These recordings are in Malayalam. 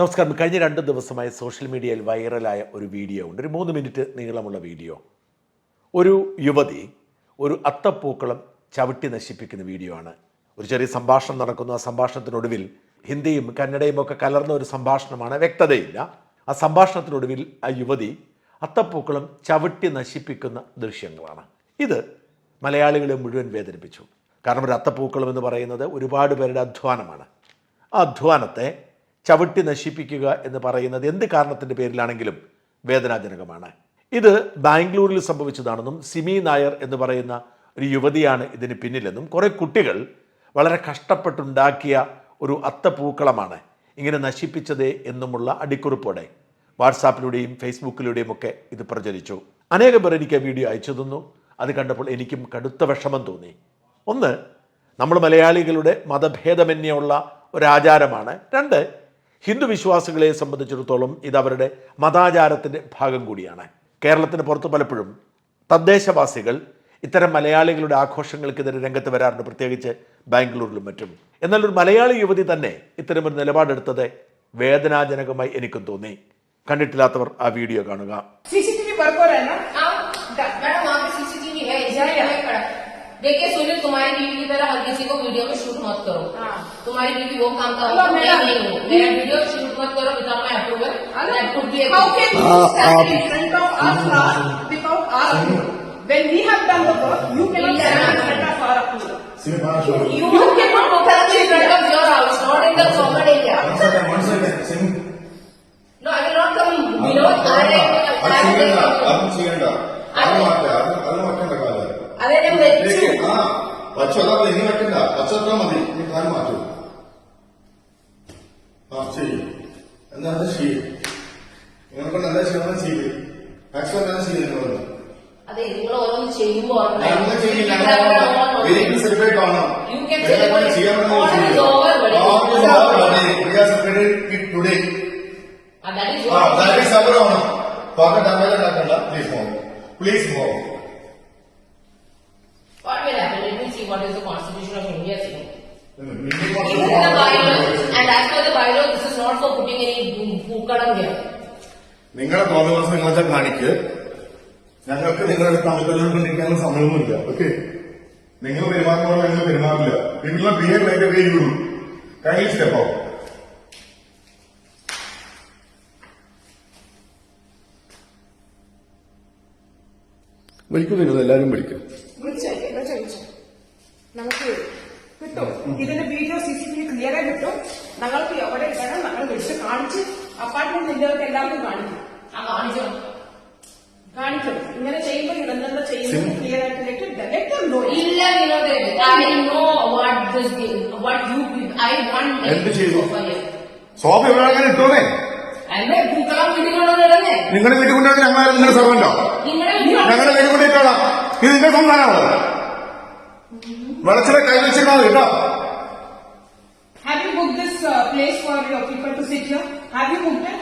നമസ്കാരം. കഴിഞ്ഞ രണ്ട് ദിവസമായി സോഷ്യൽ മീഡിയയിൽ വൈറലായ ഒരു വീഡിയോ ഉണ്ട്. ഒരു മൂന്ന് മിനിറ്റ് നീളമുള്ള വീഡിയോ. ഒരു യുവതി ഒരു അത്തപ്പൂക്കളം ചവിട്ടി നശിപ്പിക്കുന്ന വീഡിയോ ആണ്. ഒരു ചെറിയ സംഭാഷണം നടക്കുന്നു. ആ സംഭാഷണത്തിനൊടുവിൽ ഹിന്ദിയും കന്നഡയും ഒക്കെ കലർന്ന ഒരു സംഭാഷണമാണ്. വ്യക്തതയില്ല. ആ സംഭാഷണത്തിനൊടുവിൽ ആ യുവതി അത്തപ്പൂക്കളം ചവിട്ടി നശിപ്പിക്കുന്ന ദൃശ്യങ്ങളാണ്. ഇത് മലയാളികളെ മുഴുവൻ വേദനിപ്പിച്ചു. കാരണം ഒരു അത്തപ്പൂക്കളം എന്ന് പറയുന്നത് ഒരുപാട് പേരുടെ അധ്വാനമാണ്. ആ അധ്വാനത്തെ ചവിട്ടി നശിപ്പിക്കുക എന്ന് പറയുന്നത് എന്ത് കാരണത്തിന്റെ പേരിലാണെങ്കിലും വേദനാജനകമാണ്. ഇത് ബാംഗ്ലൂരിൽ സംഭവിച്ചതാണെന്നും സിമി നായർ എന്ന് പറയുന്ന ഒരു യുവതിയാണ് ഇതിന് പിന്നിലെന്നും കുറേ കുട്ടികൾ വളരെ കഷ്ടപ്പെട്ടുണ്ടാക്കിയ ഒരു അത്തപ്പൂക്കളമാണ് ഇങ്ങനെ നശിപ്പിച്ചത് എന്നുമുള്ള അടിക്കുറിപ്പോടെ വാട്സാപ്പിലൂടെയും ഫേസ്ബുക്കിലൂടെയും ഒക്കെ ഇത് പ്രചരിച്ചു. അനേകം പേർ എനിക്ക് ആ വീഡിയോ അയച്ചു തന്നു. അത് കണ്ടപ്പോൾ എനിക്കും കടുത്ത വിഷമം തോന്നി. ഒന്ന് നമ്മൾ മലയാളികളുടെ മതഭേദമന്യുള്ള ഒരാചാരമാണ്. രണ്ട് ഹിന്ദു വിശ്വാസികളെ സംബന്ധിച്ചിടത്തോളം ഇത് അവരുടെ മതാചാരത്തിൻ്റെ ഭാഗം കൂടിയാണ് കേരളത്തിന് പുറത്ത് പലപ്പോഴും തദ്ദേശവാസികൾ ഇത്തരം മലയാളികളുടെ ആഘോഷങ്ങൾക്കെതിരെ രംഗത്ത് വരാറുണ്ട് പ്രത്യേകിച്ച് ബാംഗ്ലൂരിലും മറ്റും എന്നാൽ ഒരു മലയാളി യുവതി തന്നെ ഇത്തരമൊരു നിലപാടെടുത്തത് വേദനാജനകമായി എനിക്കും തോന്നി കണ്ടിട്ടില്ലാത്തവർ ആ വീഡിയോ കാണുക सीसीटीवी वर्क हो रहा है ना हाँ, मैडम वहाँ पे सीसीटीवी है इसलिए मैं खड़ा देखिए सुनील तुम्हारी बीवी की तरह हर किसी को वीडियो में शूट मत करो हाँ। तुम्हारी बीवी वो काम का होगा मेरा नहीं हो मेरा वीडियो शूट मत करो without my approval I could be how can you stand in front of us last without our when we have done the work you cannot stand in front of our approval you, you cannot stand in front of your house not in the common area one second one second sing no i will not come below our area i'm cheyanda అలా అదే నేను వచ్చి వచ్చి అలా ఎన్ని పెట్టిందా వచ్చొద్దాం అది నీ కారు మాట్లాడు ആ ചെയ്യും എന്നാ അത് ചെയ്യും നിങ്ങളെ കൊണ്ട് എന്താ ചെയ്യണം ചെയ്യും മാക്സിമം എന്താ ചെയ്യും നിങ്ങളൊന്ന് അതെ നിങ്ങൾ ഓരോന്ന് ചെയ്യുമ്പോ ഞങ്ങൾ ചെയ്യില്ല. വെരി സെലിബ്രേറ്റ് ആണോ You can ഞങ്ങൾ celebrate. ചെയ്യാൻ All is over, buddy. Celebrated today That is ആ what ദാറ്റ് ഈസ് അവർ ഓണം പാക ഡാമേജ് ഉണ്ടാക്കണ്ട. Please move please move What will happen? Let me see what is the constitution of India saying. Even as per the bylaw, this is not for putting any pookalam here. നിങ്ങളെ നിങ്ങളെ കാണിക്ക്. ഞങ്ങൾക്ക് നിങ്ങളുടെ താല്പര്യം കൊണ്ടിരിക്കാനുള്ള സമയമൊന്നുമില്ല. ഓക്കെ നിങ്ങൾ പെരുമാറുമ്പോൾ ഞങ്ങൾ പെരുമാറില്ല. നിങ്ങളെ ബിഹേവ് ലൈക്ക് ഒക്കെ ചെയ്യുള്ളൂ കൈൻഡ്ലി സ്റ്റെപ്പ് ഔട്ട് വിളിക്കുന്നില്ല എല്ലാരും വിളിക്കും. നമുക്ക് കിട്ടും. ഇതിന്റെ video C C T V clear ആയി കിട്ടും. ഞങ്ങൾക്ക് എവിടെ ഇടണം? ഞങ്ങൾ വിളിച്ച് കാണിച്ച് അപ്പാർട്ട്മെന്റ് നിന്നവർക്ക് എല്ലാവർക്കും കാണിക്കും. ആ കാണിച്ചോ? കാണിക്കും. ഇങ്ങനെ ചെയ്യുമ്പോൾ ഇതെന്താ ചെയ്യുന്നത് ക്ലിയർ ആയിട്ട് ഉണ്ടോ ഇല്ല Vinod. I know what this what you I want എന്ത് ചെയ്തു? സോപ്പ് ഇവിടെ അങ്ങനെ ഇട്ടോന്നേ? എന്നെ പൂക്കളം വീട്ടിൽ കൊണ്ടുവന്നിടന്നേ നിങ്ങളുടെ വീട്ടിൽ നിങ്ങളുടെ സർവന്റോ ഞങ്ങളുടെ വീട്ടിൽ കൊണ്ടിട്ടോളാം ഇത് നിന്റെ സംസ്ഥാനമാണോ വെളച്ചിലെ കൈവച്ചിരുന്നാൽ മതി കേട്ടോ Have you booked this uh, place for your people to sit here? Have you booked it?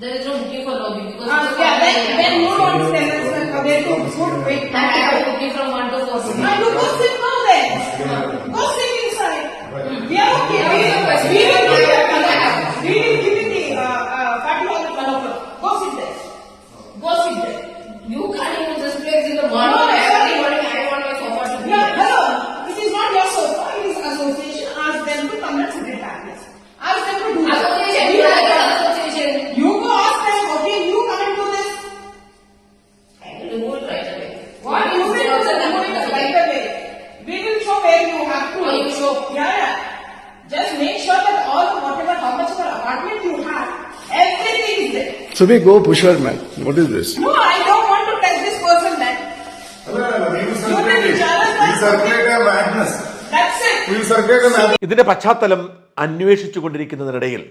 There is no booking for lobby because Uh, it's a yeah, common then, area. then you don't tell us uh, where to put wait. And I have booking from one to four. Uh, you go sit now then. Go sit inside. We are okay. We will, we will is we go push her, man? What is this? No, I don't want to touch this person man. That's it. ഇതിന്റെ പശ്ചാത്തലം അന്വേഷിച്ചു കൊണ്ടിരിക്കുന്നതിനിടയിൽ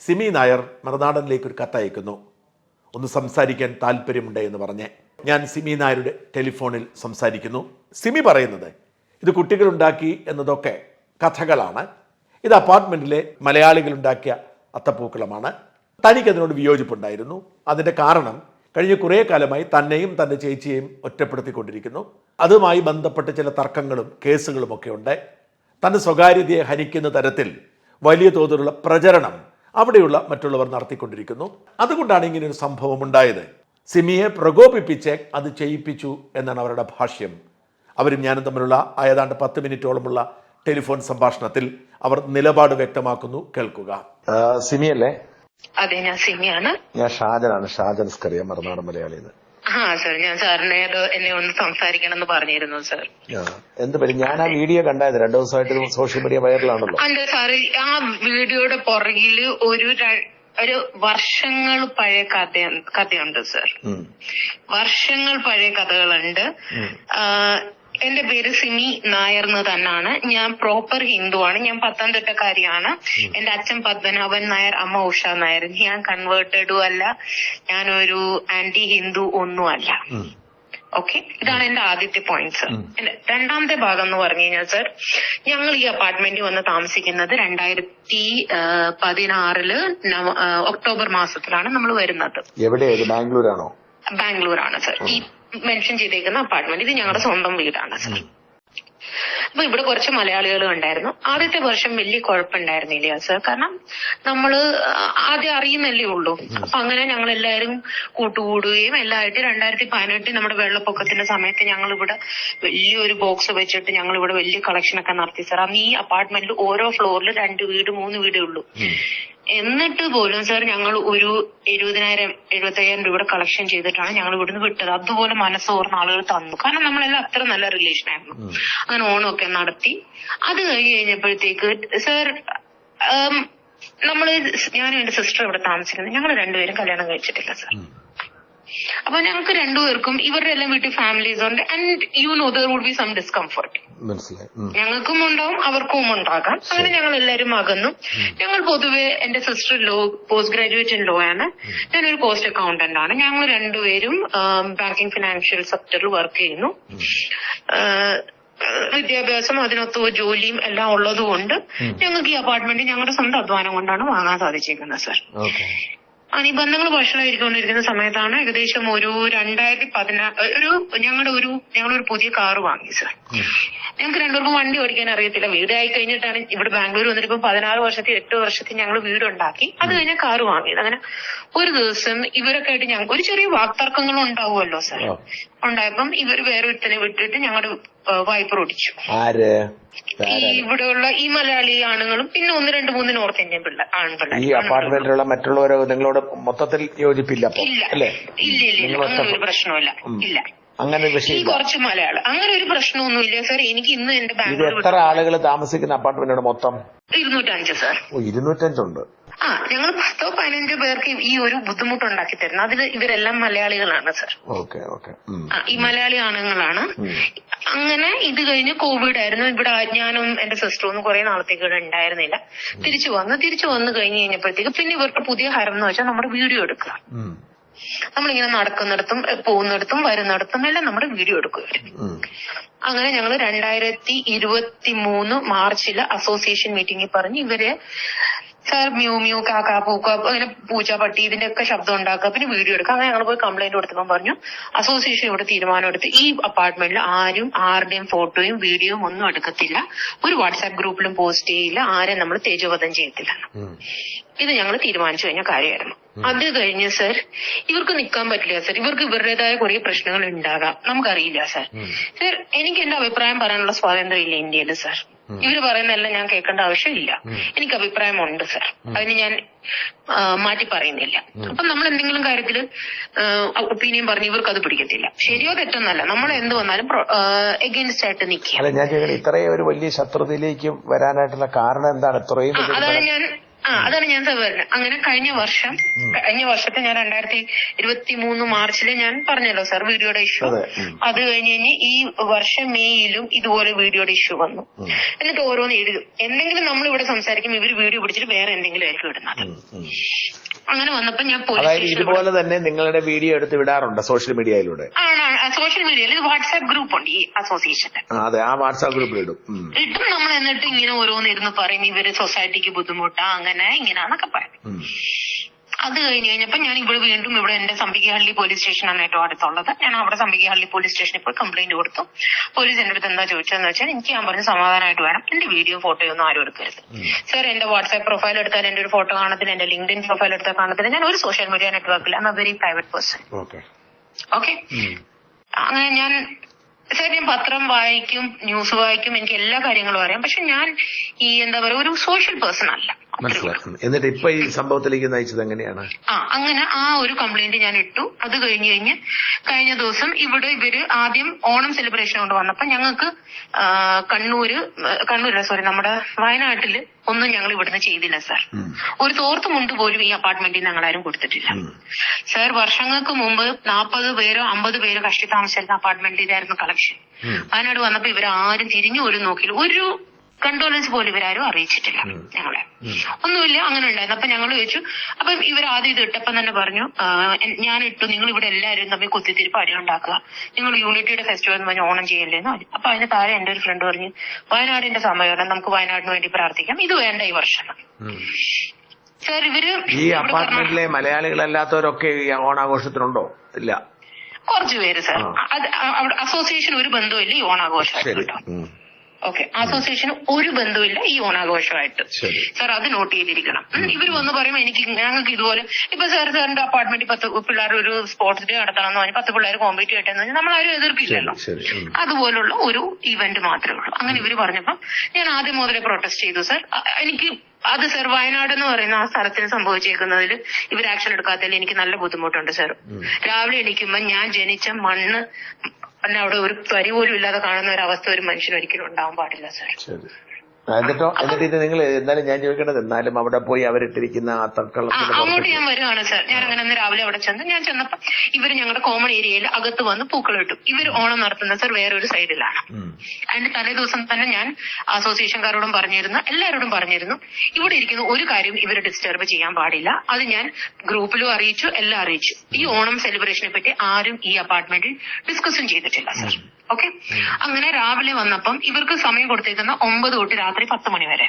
സിമി നായർ മറുനാടനിലേക്ക് ഒരു കത്തയക്കുന്നു. ഒന്ന് സംസാരിക്കാൻ താല്പര്യമുണ്ട് എന്ന് പറഞ്ഞ് ഞാൻ സിമി നായരുടെ ടെലിഫോണിൽ സംസാരിക്കുന്നു. സിമി പറയുന്നത് ഇത് കുട്ടികളുണ്ടാക്കി എന്നതൊക്കെ കഥകളാണ്. ഇത് അപ്പാർട്ട്മെന്റിലെ മലയാളികളുണ്ടാക്കിയ അത്തപ്പൂക്കളമാണ് തനിക്കതിനോട് വിയോജിപ്പുണ്ടായിരുന്നു. അതിന്റെ കാരണം കഴിഞ്ഞ കുറേ കാലമായി തന്നെയും തന്റെ ചേച്ചിയെയും ഒറ്റപ്പെടുത്തിക്കൊണ്ടിരിക്കുന്നു. അതുമായി ബന്ധപ്പെട്ട ചില തർക്കങ്ങളും കേസുകളും ഒക്കെ ഉണ്ട്. തന്റെ സ്വകാര്യതയെ ഹനിക്കുന്ന തരത്തിൽ വലിയ തോതിലുള്ള പ്രചരണം അവിടെയുള്ള മറ്റുള്ളവർ നടത്തിക്കൊണ്ടിരിക്കുന്നു. അതുകൊണ്ടാണ് ഇങ്ങനെ ഒരു സംഭവം ഉണ്ടായത്. സിമിയെ പ്രകോപിപ്പിച്ച് അത് ചെയ്യിപ്പിച്ചു എന്നാണ് അവരുടെ ഭാഷ്യം. അവരും ഞാനും തമ്മിലുള്ള ഏതാണ്ട് പത്ത് മിനിറ്റോളമുള്ള ടെലിഫോൺ സംഭാഷണത്തിൽ അവർ നിലപാട് വ്യക്തമാക്കുന്നു. കേൾക്കുക. സിമിയല്ലേ അതെ ഞാൻ സിമിയാണ് ഞാൻ ഷാജനാണ്. ഷാജൻ സ്കറിയ മറുനാടൻ മലയാളിന്ന്. ആ സർ ഞാൻ സാറിനെ എന്നെ ഒന്ന് സംസാരിക്കണം എന്ന് പറഞ്ഞിരുന്നു സർ എന്ത് പറ്റി? ഞാൻ ആ വീഡിയോ കണ്ടായത് രണ്ടു ദിവസമായിട്ട് സോഷ്യൽ മീഡിയ വൈറലാണല്ലോ അല്ല സാറ് ആ വീഡിയോയുടെ പുറകിൽ ഒരു ഒരു വർഷങ്ങൾ പഴയ കഥ കഥയുണ്ട് സർ വർഷങ്ങൾ പഴയ കഥകളുണ്ട്. എന്റെ പേര് സിമി നായർ എന്ന് തന്നെയാണ്. ഞാൻ പ്രോപ്പർ ഹിന്ദുവാണ് ഞാൻ പത്തനംതിട്ടക്കാരിയാണ്. എന്റെ അച്ഛൻ പത്മനാഭൻ നായർ അമ്മ ഉഷ നായർ. ഞാൻ കൺവേർട്ടഡും അല്ല. ഞാനൊരു ആന്റി ഹിന്ദു ഒന്നും അല്ല. ഓക്കെ ഇതാണ് എന്റെ ആദ്യത്തെ പോയിന്റ് സർ രണ്ടാമത്തെ ഭാഗം എന്ന് പറഞ്ഞു കഴിഞ്ഞാൽ സർ ഞങ്ങൾ ഈ അപ്പാർട്ട്മെന്റിൽ വന്ന് താമസിക്കുന്നത് രണ്ടായിരത്തി പതിനാറിൽ ഒക്ടോബർ മാസത്തിലാണ് നമ്മൾ വരുന്നത്. എവിടെയായത് ബാംഗ്ലൂരാണോ? ബാംഗ്ലൂരാണ് സർ ഈ മെൻഷൻ ചെയ്തേക്കുന്ന അപ്പാർട്ട്മെന്റ് ഇത് ഞങ്ങളുടെ സ്വന്തം വീടാണ്. സർ അപ്പൊ ഇവിടെ കുറച്ച് മലയാളികൾ ഉണ്ടായിരുന്നു. ആദ്യത്തെ വർഷം വലിയ കുഴപ്പമുണ്ടായിരുന്നില്ല സർ കാരണം നമ്മൾ ആദ്യം അറിയുന്നല്ലേ ഉള്ളൂ. അപ്പൊ അങ്ങനെ ഞങ്ങൾ എല്ലാവരും കൂട്ടുകൂടുകയും എല്ലായിട്ട് രണ്ടായിരത്തി പതിനെട്ടിൽ നമ്മുടെ വെള്ളപ്പൊക്കത്തിന്റെ സമയത്ത് ഞങ്ങൾ ഇവിടെ വലിയൊരു ബോക്സ് വെച്ചിട്ട് ഞങ്ങൾ ഇവിടെ വലിയ കളക്ഷൻ ഒക്കെ നടത്തി സർ അന്ന് ഈ അപ്പാർട്ട്മെന്റിൽ ഓരോ ഫ്ലോറിൽ രണ്ട് വീട് മൂന്ന് വീടേ ഉള്ളൂ. എന്നിട്ട് പോലും സർ ഞങ്ങൾ ഒരു എഴുപതിനായിരം എഴുപത്തയ്യായിരം രൂപ കളക്ഷൻ ചെയ്തിട്ടാണ് ഞങ്ങൾ ഇവിടുന്ന് വിട്ടത്. അതുപോലെ മനസ്സോർന്ന ആളുകൾ തന്നു. കാരണം നമ്മളെല്ലാം അത്ര നല്ല റിലേഷൻ ആയിരുന്നു. അങ്ങനെ ഓണമൊക്കെ നടത്തി. അത് കഴിഞ്ഞ് കഴിഞ്ഞപ്പോഴത്തേക്ക് സാർ നമ്മൾ ഞാനും എന്റെ സിസ്റ്റർ ഇവിടെ താമസിക്കുന്നത്. ഞങ്ങൾ രണ്ടുപേരും കല്യാണം കഴിച്ചിട്ടില്ല സാർ അപ്പൊ ഞങ്ങൾക്ക് രണ്ടുപേർക്കും ഇവരുടെ എല്ലാം വീട്ടിൽ ഫാമിലീസ് ഉണ്ട്. And you know there would be some discomfort ഞങ്ങൾക്കും ഉണ്ടാവും അവർക്കും ഉണ്ടാകാം. അങ്ങനെ ഞങ്ങൾ എല്ലാവരും അകന്നു. ഞങ്ങൾ പൊതുവെ എന്റെ sister law post graduate in law ആണ്. ഞാനൊരു കോസ്റ്റ് അക്കൗണ്ടന്റ് ആണ്. ഞങ്ങൾ രണ്ടുപേരും ബാങ്കിങ് ഫിനാൻഷ്യൽ സെക്ടറിൽ വർക്ക് ചെയ്യുന്നു. വിദ്യാഭ്യാസം അതിനൊത്ത് ജോലിയും എല്ലാം ഉള്ളതുകൊണ്ട് ഞങ്ങൾക്ക് ഈ അപ്പാർട്ട്മെന്റ് ഞങ്ങളുടെ സ്വന്തം അധ്വാനം കൊണ്ടാണ് വാങ്ങാൻ സാധിച്ചേക്കുന്നത് സർ അനുബന്ധങ്ങൾ ഭക്ഷണമായിരിക്കൊണ്ടിരിക്കുന്ന സമയത്താണ് ഏകദേശം ഒരു രണ്ടായിരത്തി പതിനാ ഒരു ഞങ്ങളുടെ ഒരു ഞങ്ങളൊരു പുതിയ കാർ വാങ്ങി സർ. ഞങ്ങൾക്ക് രണ്ടുപേർക്കും വണ്ടി ഓടിക്കാൻ അറിയത്തില്ല. വീടായി കഴിഞ്ഞിട്ടാണ് ഇവിടെ ബാംഗ്ലൂർ വന്നിട്ട് ഇപ്പം പതിനാറ് വർഷത്തിൽ എട്ട് വർഷത്തിൽ ഞങ്ങൾ വീടുണ്ടാക്കി. അത് കഴിഞ്ഞ കാറ് വാങ്ങിയത്. അങ്ങനെ ഒരു ദിവസം ഇവരൊക്കെ ആയിട്ട് ഞങ്ങൾക്ക് ഒരു ചെറിയ വാക്തർക്കങ്ങളും ഉണ്ടാവുമല്ലോ സർ ഉണ്ടായപ്പം ഇവർ വേറെ ഒരുത്തനെ വിട്ടിട്ട് ഞങ്ങളുടെ വായ്പ ഓടിച്ചു. ആര്? ഈ ഇവിടെയുള്ള ഈ മലയാളി ആണുങ്ങളും പിന്നെ ഒന്ന് രണ്ട് മൂന്ന് നോർത്ത് ഇന്ത്യൻ പിള്ള ഈ ആൺപിള്ള. അപ്പാർട്ട്മെന്റിലുള്ള മറ്റുള്ളവരോ നിങ്ങളോട് മൊത്തത്തിൽ യോജിപ്പില്ല ഇല്ല. ഇല്ല ഇല്ല ഒരു പ്രശ്നമില്ല ഇല്ല. അങ്ങനെ ഈ കുറച്ച് മലയാളം. അങ്ങനെ ഒരു പ്രശ്നമൊന്നുമില്ല സാർ. എനിക്ക് ഇന്ന് എന്റെ ബാങ്ക് എത്ര ആളുകൾ താമസിക്കുന്ന അപ്പാർട്ട്മെന്റാണ് മൊത്തം? ഇരുന്നൂറ്റഞ്ച് സാർ. ഓ ഇരുന്നൂറ്റഞ്ചുണ്ട്. ആ ഞങ്ങൾ പത്തോ പതിനഞ്ചോ പേർക്ക് ഈ ഒരു ബുദ്ധിമുട്ടുണ്ടാക്കി തരുന്നു. അതിൽ ഇവരെല്ലാം മലയാളികളാണ് സർ. Okay okay. ആ ഈ മലയാളി ആണുങ്ങളാണ്. അങ്ങനെ ഇത് കഴിഞ്ഞ് കോവിഡ് ആയിരുന്നു ഇവിടെ ഞാനും എന്റെ സിസ്റ്ററും ഒന്നും കുറെ നാളത്തേക്ക് ഇവിടെ ഉണ്ടായിരുന്നില്ല. തിരിച്ചു വന്ന്. തിരിച്ചു വന്നു കഴിഞ്ഞ് കഴിഞ്ഞപ്പോഴത്തേക്ക് പിന്നെ ഇവർക്ക് പുതിയ ഹരം എന്ന് വെച്ചാൽ നമ്മുടെ വീഡിയോ എടുക്കുക. നമ്മളിങ്ങനെ നടക്കുന്നിടത്തും പോകുന്നിടത്തും വരുന്നിടത്തും എല്ലാം നമ്മുടെ വീഡിയോ എടുക്കുക അങ്ങനെ ഞങ്ങൾ രണ്ടായിരത്തി ഇരുപത്തി മൂന്ന് മാർച്ചിൽ അസോസിയേഷൻ മീറ്റിംഗിൽ പറഞ്ഞ് ഇവർ സാർ മ്യൂ മ്യൂ കാക്ക പൂക്ക അങ്ങനെ പൂച്ച പട്ടി ഇതിന്റെ ഒക്കെ ശബ്ദം ഉണ്ടാക്കുക. പിന്നെ വീഡിയോ എടുക്കുക. അങ്ങനെ ഞങ്ങൾ പോയി കംപ്ലൈന്റ് കൊടുത്തപ്പോൾ പറഞ്ഞു അസോസിയേഷൻ ഇവിടെ തീരുമാനം എടുത്ത്. ഈ അപ്പാർട്ട്മെന്റിൽ ആരും ആരുടെയും ഫോട്ടോയും വീഡിയോയും ഒന്നും എടുക്കത്തില്ല. ഒരു വാട്സാപ്പ് ഗ്രൂപ്പിലും പോസ്റ്റ് ചെയ്യില്ല. ആരെയും നമ്മൾ തേജോവധം ചെയ്യത്തില്ല. ഇത് ഞങ്ങൾ തീരുമാനിച്ചു കഴിഞ്ഞ കാര്യമായിരുന്നു. അത് കഴിഞ്ഞ് സർ ഇവർക്ക് നിൽക്കാൻ പറ്റില്ല സർ. ഇവർക്ക് ഇവരുടേതായ കുറെ പ്രശ്നങ്ങൾ ഉണ്ടാകാം. നമുക്കറിയില്ല സർ. സർ എനിക്ക് എന്റെ അഭിപ്രായം പറയാനുള്ള സ്വാതന്ത്ര്യം ഇല്ല ഇന്ത്യയിൽ സർ. ഇവർ പറയുന്നതെല്ലാം ഞാൻ കേൾക്കേണ്ട ആവശ്യമില്ല. എനിക്ക് അഭിപ്രായമുണ്ട് സർ. അതിന് ഞാൻ മാറ്റി പറയുന്നില്ല. അപ്പൊ നമ്മൾ എന്തെങ്കിലും കാര്യത്തിൽ ഒപ്പീനിയൻ പറഞ്ഞ് ഇവർക്ക് അത് പിടിക്കത്തില്ല. ശരിയോ തെറ്റൊന്നല്ല. നമ്മൾ എന്ത് വന്നാലും എഗെയിൻസ്റ്റ് ആയിട്ട് നിൽക്കുക. അല്ല ഞാൻ ഇത്രയും ഒരു വലിയ ശത്രുതയിലേക്ക് വരാനായിട്ടുള്ള കാരണം എന്താണ്? ഇത്രയും അതാണ് ഞാൻ ആ അതാണ് ഞാൻ പറഞ്ഞത് അങ്ങനെ കഴിഞ്ഞ വർഷം കഴിഞ്ഞ വർഷത്തെ ഞാൻ രണ്ടായിരത്തി ഇരുപത്തി മൂന്ന് മാർച്ചിൽ ഞാൻ പറഞ്ഞല്ലോ സാർ വീഡിയോയുടെ ഇഷ്യൂ. അതെ, കഴിഞ്ഞ് കഴിഞ്ഞ് ഈ വർഷം മെയ്യിലും ഇതുപോലെ വീഡിയോയുടെ ഇഷ്യൂ വന്നു. എന്നിട്ട് ഓരോന്ന് എഴുതും. എന്തെങ്കിലും നമ്മൾ ഇവിടെ സംസാരിക്കും ഇവർ വീഡിയോ പിടിച്ചിട്ട് വേറെ എന്തെങ്കിലും ആയിരിക്കും ഇടുന്നത്. അങ്ങനെ വന്നപ്പോ ഞാൻ പോലീസ് അതായത് ഇതുപോലെ തന്നെ നിങ്ങളുടെ വീഡിയോ എടുത്ത് വിടാറുണ്ട് സോഷ്യൽ മീഡിയയിലൂടെ? സോഷ്യൽ മീഡിയയിൽ വാട്സാപ്പ് ഗ്രൂപ്പ് ഉണ്ട് ഈ അസോസിയേഷന്റെ അതെ ആ വാട്സാപ്പ് ഗ്രൂപ്പിൽ ഇടും. ഇട്ടും നമ്മൾ എന്നിട്ട് ഇങ്ങനെ ഓരോന്ന് ഇരുന്ന് പറയും ഇവർ സൊസൈറ്റിക്ക് ബുദ്ധിമുട്ടാ അങ്ങനെ ഇങ്ങനെയാന്നൊക്കെ പറയും. ഉം. അത് കഴിഞ്ഞ് കഴിഞ്ഞപ്പോ ഞാൻ ഇവിടെ വീണ്ടും ഇവിടെ എന്റെ സമ്പികഹള്ളി പോലീസ് സ്റ്റേഷനാണ് ഏറ്റവും അടുത്തുള്ളത്. ഞാൻ അവിടെ സമ്പികഹള്ളി പോലീസ് സ്റ്റേഷനിൽ പോയി കംപ്ലൈന്റ് കൊടുത്തു. പോലീസ് എന്റെ അടുത്ത് എന്താ ചോദിച്ചതെന്ന് വെച്ചാൽ എനിക്ക് ഞാൻ പറഞ്ഞ സമാധാനമായിട്ട് വേണം. എന്റെ വീഡിയോ ഫോട്ടോയോ ഒന്നും ആരും എടുക്കരുത്. സർ എന്റെ വാട്സ്ആപ്പ് പ്രൊഫൈൽ എടുത്താൽ എന്റെ ഒരു ഫോട്ടോ കാണത്തില്ല എന്റെ ലിങ്ക്ഡിൻ പ്രൊഫൈൽ എടുത്താൽ കാണത്തില്ല. ഞാൻ ഒരു സോഷ്യൽ മീഡിയ നെറ്റ്വർക്കിൽ I a very private person okay അങ്ങനെ ഞാൻ സാർ ഞാൻ പത്രം വായിക്കും ന്യൂസ് വായിക്കും എനിക്ക് എല്ലാ കാര്യങ്ങളും അറിയാം. പക്ഷെ ഞാൻ ഈ എന്താ പറയുക ഒരു സോഷ്യൽ പേഴ്സൺ അല്ല. മനസ്സിലാക്കുന്നു എന്നിട്ട് ഇപ്പൊ ഈ സംഭവത്തിലേക്ക് നയിച്ചത് എങ്ങനെയാണ്? ആ അങ്ങനെ ആ ഒരു കംപ്ലൈന്റ് ഞാൻ ഇട്ടു. അത് കഴിഞ്ഞു കഴിഞ്ഞ് കഴിഞ്ഞ ദിവസം ഇവിടെ ഇവർ ആദ്യം ഓണം സെലിബ്രേഷൻ കൊണ്ട് വന്നപ്പോ ഞങ്ങൾക്ക് കണ്ണൂര് കണ്ണൂരല്ല സോറി നമ്മുടെ വയനാട്ടിൽ ഒന്നും ഞങ്ങൾ ഇവിടുന്ന് ചെയ്തില്ല സാർ ഒരു തോർത്ത് മുണ്ട് പോലും ഈ അപ്പാർട്ട്മെന്റിൽ ഞങ്ങൾ ആരും കൊടുത്തിട്ടില്ല. സാർ വർഷങ്ങൾക്ക് മുമ്പ് നാൽപ്പത് പേരോ അമ്പത് പേരോ കഷ്ടി താമസിച്ചിരുന്ന അപ്പാർട്ട്മെന്റിലായിരുന്നു കളക്ഷൻ വയനാട് വന്നപ്പോ ഇവരാരും തിരിഞ്ഞു ഒരു നോക്കിയില്ല. ഒരു കണ്ടോലൻസ് പോലും ഇവരാരും അറിയിച്ചിട്ടില്ല ഞങ്ങളെ. ഒന്നുമില്ല അങ്ങനെ ഉണ്ടായിരുന്നു അപ്പൊ ഞങ്ങൾ ചോദിച്ചു അപ്പൊ ഇവർ ആദ്യം ഇത് ഇട്ടപ്പം തന്നെ പറഞ്ഞു ഞാൻ ഇട്ടു നിങ്ങൾ ഇവിടെ എല്ലാവരും തമ്മിൽ കുത്തിത്തിരിപ്പ് അടി ഉണ്ടാക്കുക. നിങ്ങൾ യൂണിറ്റിയുടെ ഫെസ്റ്റിവൽ എന്ന് പറഞ്ഞ് ഓണം ചെയ്യല്ലേന്ന് പറഞ്ഞു. അപ്പൊ അതിന് താഴെ എന്റെ ഒരു ഫ്രണ്ട് പറഞ്ഞു വയനാടിന്റെ സമയം നമുക്ക് വയനാടിന് വേണ്ടി പ്രാർത്ഥിക്കാം. ഇത് വേണ്ട ഈ വർഷം സാർ ഇവർ ഈ അപ്പാർട്ട്മെന്റിലെ മലയാളികളല്ലാത്തവരൊക്കെ ഈ ഓണാഘോഷത്തിനുണ്ടോ? ഇല്ല. കുറച്ചുപേര് സാർ അത് അസോസിയേഷൻ ഒരു ബന്ധവുമില്ല ഈ ഓണാഘോഷം കേട്ടോ. ഓക്കെ അസോസിയേഷന് ഒരു ബന്ധവുമില്ല ഈ ഓണാഘോഷമായിട്ട്. സാർ അത് നോട്ട് ചെയ്തിരിക്കണം. ഇവർ വന്ന് പറയും എനിക്ക് ഞങ്ങൾക്ക് ഇതുപോലെ ഇപ്പൊ സാർ സാറിന്റെ അപ്പാർട്ട്മെന്റ് പത്ത് പിള്ളേർ ഒരു സ്പോർട്സ് ഡേ നടത്തണം എന്ന് പറഞ്ഞാൽ പത്ത് പിള്ളേർ കോമ്പീറ്റ് പറഞ്ഞാൽ നമ്മൾ ആരും എതിർക്കില്ലല്ലോ. അതുപോലുള്ള ഒരു ഇവന്റ് മാത്രമേ ഉള്ളൂ. അങ്ങനെ ഇവർ പറഞ്ഞപ്പം ഞാൻ ആദ്യം മുതലേ പ്രൊട്ടസ്റ്റ് ചെയ്തു സാർ എനിക്ക് അത് സർ വയനാട് എന്ന് പറയുന്ന ആ സ്ഥലത്തിന് സംഭവിച്ചേക്കുന്നതിൽ ഇവർ ആക്ഷൻ എടുക്കാത്തതിൽ എനിക്ക് നല്ല ബുദ്ധിമുട്ടുണ്ട് സാർ രാവിലെ എണീക്കുമ്പോൾ ഞാൻ ജനിച്ച മണ്ണ് പിന്നെ അവിടെ ഒരു തരി പോലും ഇല്ലാതെ കാണുന്ന ഒരു അവസ്ഥ ഒരു മനുഷ്യന് ഒരിക്കലും ഉണ്ടാവാൻ പാടില്ല സാർ എന്നിട്ടോ എന്നിട്ട് ഇത് നിങ്ങൾ എന്നാലും ഞാൻ ചോദിക്കേണ്ടത് എന്നാലും അവിടെ പോയി അവരിട്ടിരിക്കുന്ന ആ തക്കളത്തിന്റെ അങ്ങോട്ട് ഞാൻ വരുവാണ് സാർ. ഞാൻ അങ്ങനെ അന്ന് രാവിലെ അവിടെ ചെന്ന് ഞാൻ ചെന്നപ്പോ ഇവർ ഞങ്ങളുടെ കോമൺ ഏരിയയിൽ അകത്ത് വന്ന് പൂക്കൾ ഇട്ടു. ഇവർ ഓണം നടത്തുന്ന സാർ വേറൊരു സൈഡിലാണ്. അതിന്റെ തലേ ദിവസം തന്നെ ഞാൻ അസോസിയേഷൻകാരോടും പറഞ്ഞിരുന്നു എല്ലാവരോടും പറഞ്ഞിരുന്നു. ഇവിടെ ഇരിക്കുന്ന ഒരു കാര്യം ഇവർ ഡിസ്റ്റർബ് ചെയ്യാൻ പാടില്ല. അത് ഞാൻ ഗ്രൂപ്പിലും അറിയിച്ചു എല്ലാം അറിയിച്ചു. ഈ ഓണം സെലിബ്രേഷനെ പറ്റി ആരും ഈ അപ്പാർട്ട്മെന്റിൽ ഡിസ്കസും ചെയ്തിട്ടില്ല സാർ. ഓക്കെ അങ്ങനെ രാവിലെ വന്നപ്പം ഇവർക്ക് സമയം കൊടുത്തേക്കുന്ന ഒമ്പത് തൊട്ട് രാത്രി പത്ത് മണി വരെ.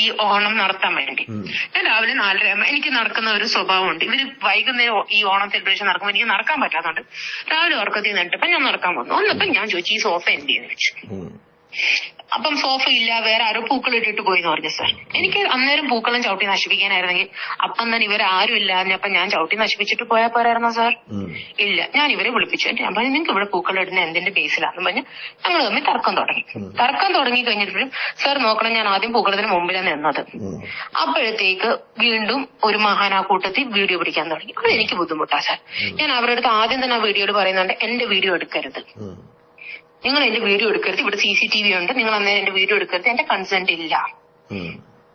ഈ ഓണം നടത്താൻ വേണ്ടി. ഞാൻ രാവിലെ നാലര എനിക്ക് നടക്കുന്ന ഒരു സ്വഭാവമുണ്ട്. ഇവർ വൈകുന്നേരം ഈ ഓണം സെലിബ്രേഷൻ നടക്കുമ്പോൾ എനിക്ക് നടക്കാൻ പറ്റാത്തതുകൊണ്ട് രാവിലെ ഉറക്കത്തിൽ നിന്നിട്ടപ്പോ ഞാൻ നടക്കാൻ വന്നു. വന്നപ്പോ ഞാൻ ചോദിച്ചു ഈ സോഫ എന്ത് ചെയ്യുന്നു. അപ്പം സോഫ ഇല്ല വേറെ ആരോ പൂക്കൾ ഇട്ടിട്ട് പോയി എന്ന് പറഞ്ഞു സാർ. എനിക്ക് അന്നേരം പൂക്കളും ചവിട്ടി നശിപ്പിക്കാനായിരുന്നെങ്കിൽ അപ്പം തന്നെ ഇവരാരും ഇല്ലാഞ്ഞപ്പോ ഞാൻ ചവിട്ടി നശിപ്പിച്ചിട്ട് പോയാൽ പോരായിരുന്നോ സാർ? ഇല്ല ഞാൻ ഇവരെ വിളിപ്പിച്ചു. അപ്പൊ ഞാൻ പറഞ്ഞു നിങ്ങൾക്ക് ഇവിടെ പൂക്കൾ ഇടുന്ന എന്തിന്റെ ബേസിലാന്ന് പറഞ്ഞ് ഞങ്ങൾ തമ്മിൽ തർക്കം തുടങ്ങി. തർക്കം തുടങ്ങി കഴിഞ്ഞിട്ടും സാർ നോക്കണം ഞാൻ ആദ്യം പൂക്കളത്തിന് മുമ്പിലാണ് നിന്നത്. അപ്പോഴത്തേക്ക് വീണ്ടും ഒരു മഹാനാ കൂട്ടത്തിൽ വീഡിയോ പിടിക്കാൻ തുടങ്ങി. അത് എനിക്ക് ബുദ്ധിമുട്ടാ സാർ. ഞാൻ അവരുടെ അടുത്ത് ആദ്യം തന്നെ ആ വീഡിയോയിൽ പറയുന്നുണ്ട് എന്റെ വീഡിയോ എടുക്കരുത്. നിങ്ങൾ എന്റെ വീഡിയോ എടുക്കരുത്. ഇവിടെ സി സി ടി വി ഉണ്ട്. നിങ്ങൾ അന്നേരം എന്റെ വീഡിയോ എടുക്കരുത്. എന്റെ കൺസെന്റ് ഇല്ല.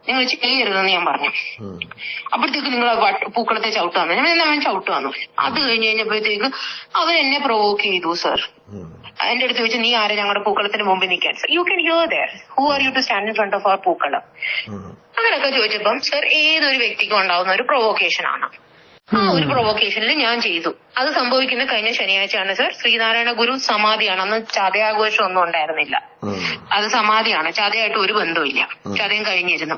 നിങ്ങൾ ചെയ്യരുതെന്ന് ഞാൻ പറഞ്ഞു. അപ്പോഴത്തേക്ക് നിങ്ങൾ പൂക്കളത്തെ ചവിട്ട് വന്നു. ഞാൻ അവൻ ചവിട്ട് വന്നു. അത് കഴിഞ്ഞ് കഴിഞ്ഞപ്പോഴത്തേക്ക് അവൻ എന്നെ പ്രൊവോക്ക് ചെയ്തു സർ. എന്റെ അടുത്ത് വെച്ച് നീ ആരെ ഞങ്ങളുടെ പൂക്കളത്തിന് മുമ്പിൽ നിൽക്കാൻ sir you can here there who are you to stand in front of our pookalam? അങ്ങനെയൊക്കെ ചോദിച്ചപ്പം സർ ഏതൊരു വ്യക്തിക്കും ഉണ്ടാവുന്ന ഒരു പ്രൊവോക്കേഷൻ ആണ്. ആ ഒരു പ്രൊവോക്കേഷനിൽ ഞാൻ ചെയ്തു. അത് സംഭവിക്കുന്ന കഴിഞ്ഞ ശനിയാഴ്ചയാണ് സർ. ശ്രീനാരായണ ഗുരു സമാധിയാണ്. അന്ന് ചതയാഘോഷം ഒന്നും ഉണ്ടായിരുന്നില്ല. അത് സമാധിയാണ്. ചതയായിട്ട് ഒരു ബന്ധവുമില്ല. ചതയും കഴിഞ്ഞിരുന്നു.